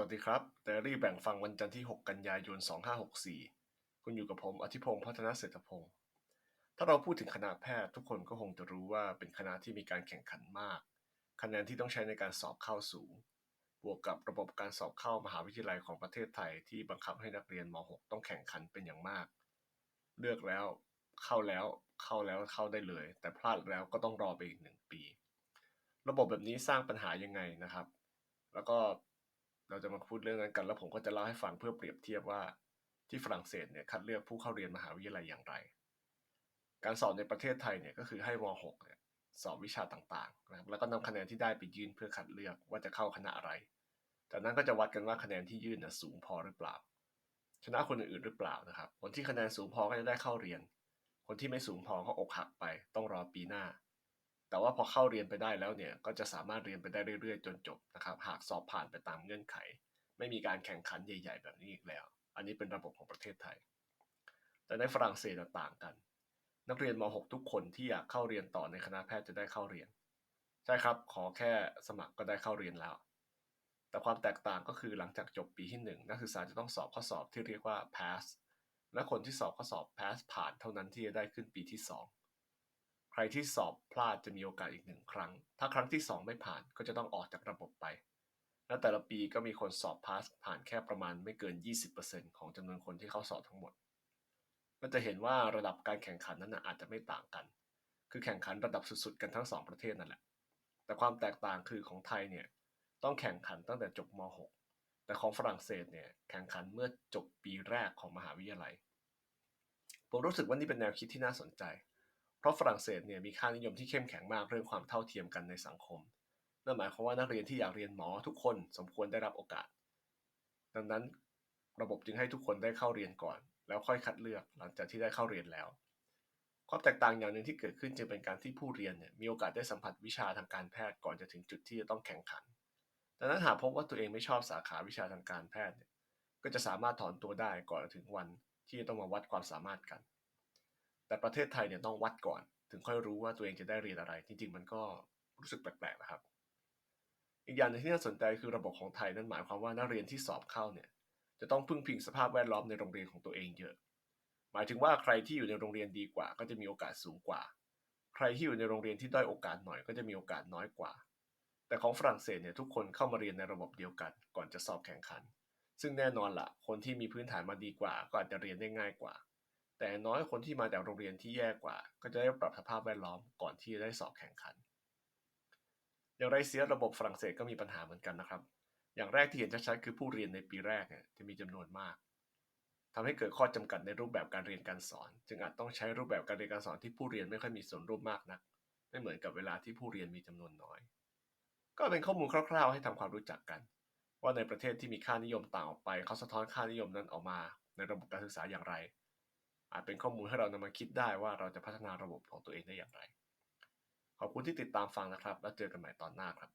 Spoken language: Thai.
วัสดีครับไดอารี่แบ่งฟังวันจันทร์ที่ 6 กันยายน 2564 คุณอยู่กับผมอธิพงศ์พัฒนเศรษฐพงศ์ถ้าเราพูดถึงคณะแพทย์ทุกคนก็คงจะรู้ว่าเป็นคณะที่มีการแข่งขันมาก คะแนนที่ต้องใช้ในการสอบเข้าสูง บวกกับระบบการสอบเข้ามหาวิทยาลัยของประเทศไทยที่บังคับให้นักเรียนม .6 ต้องแข่งขันเป็นอย่างมาก เลือกแล้วเข้าแล้วเข้าแล้วเข้าได้เลย แต่พลาดแล้วก็ต้องรอไปอีกหนึ่งปี ระบบแบบนี้สร้างปัญหายังไงนะครับ แล้วก็ เราจะมาพูดเรื่องนั้นกัน แล้วผมก็จะเล่าให้ฟังเพื่อเปรียบเทียบว่าที่ฝรั่งเศสเนี่ยคัดเลือกผู้เข้าเรียนมหาวิทยาลัยอย่างไร การสอบในประเทศไทยเนี่ยก็คือให้ม .6 เนี่ยสอบวิชาต่างๆนะครับแล้วก็นำคะแนนที่ได้ไปยื่นเพื่อคัดเลือกว่าจะเข้าคณะอะไร จากนั้นก็จะวัดกันว่าคะแนนที่ยื่นน่ะสูงพอหรือเปล่า ชนะคนอื่นๆหรือเปล่านะครับ คนที่คะแนนสูงพอก็จะได้เข้าเรียน คนที่ไม่สูงพอก็อกหักไป ต้องรอปีหน้า แต่ว่าพอเข้าเรียนไปได้แล้วเนี่ยก็จะสามารถเรียนไปได้เรื่อยๆ จนจบนะครับ หากสอบผ่านไปตามเงื่อนไข ไม่มีการแข่งขันใหญ่ ๆ แบบนี้อีกแล้ว อันนี้เป็นระบบของประเทศไทย แต่ในฝรั่งเศสต่างกัน นักเรียนม .6 ทุกคนที่อยากเข้าเรียนต่อในคณะแพทย์จะได้เข้าเรียน ใช่ครับ ขอแค่สมัครก็ได้เข้าเรียนแล้ว แต่ความแตกต่างก็คือหลังจากจบปีที่ 1 นักศึกษาจะต้องสอบข้อสอบที่เรียกว่า pass และคนที่สอบข้อสอบ pass ผ่านเท่านั้นที่จะได้ขึ้นปีที่ 2 รที่สอบพลาดจะมีโอกาสอีกหนึ่งครั้ง ถ้าครั้งที่ 2 ไม่ผ่านก็จะต้องออกจากระบบไป และแต่ละปีก็มีคนสอบ pass ผ่านแค่ประมาณไม่เกิน 20%ของจำนวนคนที่เข้าสอบทั้งหมด ก็จะเห็นว่าระดับการแข่งขันนั้นอาจจะไม่ต่างกัน คือแข่งขันระดับสุดๆกันทั้งสองประเทศนั่นแหละ แต่ความแตกต่างคือของไทยเนี่ยต้องแข่งขันตั้งแต่จบม .6 แต่ของฝรั่งเศสเนี่ยแข่งขันเมื่อจบปีแรกของมหาวิทยาลัย ผมรู้สึกว่านี่เป็นแนวคิดที่น่าสนใจ เพราะฝรั่งเศสเนี่ยมีค่านิยมที่เข้มแข็งมากเรื่องความเท่าเทียมกันในสังคมนั่นหมายความว่านักเรียนที่อยากเรียนหมอทุกคนสมควรได้รับโอกาส ดังนั้นระบบจึงให้ทุกคนได้เข้าเรียนก่อน แล้วค่อยคัดเลือกหลังจากที่ได้เข้าเรียนแล้ว ความแตกต่างอย่างหนึ่งที่เกิดขึ้นจึงเป็นการที่ผู้เรียนเนี่ยมีโอกาสได้สัมผัสวิชาทางการแพทย์ก่อนจะถึงจุดที่จะต้องแข่งขันดังนั้นหากพบว่าตัวเองไม่ชอบสาขาวิชาทางการแพทย์เนี่ยก็จะสามารถถอนตัวได้ก่อนถึงวันที่จะต้องมาวัดความสามารถกัน แต่ประเทศไทยเนี่ยต้องวัดก่อน ถึงค่อยรู้ว่าตัวเองจะได้เรียนอะไร จริง ๆ มันก็รู้สึกแปลกๆนะครับ อีกอย่างหนึงที่น่าสนใจคือระบบของไทยนั้นหมายความว่านักเรียนที่สอบเข้าเนี่ยจะต้องพึ่งพิงสภาพแวดล้อมในโรงเรียนของตัวเองเยอะ หมายถึงว่าใครที่อยู่ในโรงเรียนดีกว่า ก็จะมีโอกาสสูงกว่า ใครที่อยู่ในโรงเรียนที่ด้อยโอกาสหน่อยก็จะมีโอกาสน้อยกว่า แต่ของฝรั่งเศสเนี่ยทุกคนเข้ามาเรียนในระบบเดียวกัน ก่อนจะสอบแข่งขัน ซึ่งแน่นอนล่ะ คนที่มีพื้นฐานมาดีกว่า ก็อาจจะเรียนได้ง่ายกว่า แต่น้อยคนที่มาจากโรงเรียนที่แย่กว่า ก็จะได้ปรับสภาพแวดล้อมก่อนที่จะได้สอบแข่งขัน อย่างไรเสียระบบฝรั่งเศสก็มีปัญหาเหมือนกันนะครับ อย่างแรกที่เห็นชัดๆคือผู้เรียนในปีแรกเนี่ยจะมีจำนวนมากทำให้เกิดข้อจำกัดในรูปแบบการเรียนการสอน จึงอาจต้องใช้รูปแบบการเรียนการสอนที่ผู้เรียนไม่ค่อยมีส่วนร่วมมากนัก ไม่เหมือนกับเวลาที่ผู้เรียนมีจำนวนน้อย ก็เป็นข้อมูลคร่าวๆ ให้ทำความรู้จักกัน ว่าในประเทศที่มีค่านิยมต่างออกไป เขาสะท้อนค่านิยมนั้นออกมา ในระบบการศึกษาอย่างไร อาจเป็นข้อมูลให้เรานำมาคิดได้ว่าเราจะพัฒนาระบบของตัวเองได้อย่างไร ขอบคุณที่ติดตามฟังนะครับ แล้วเจอกันใหม่ตอนหน้าครับ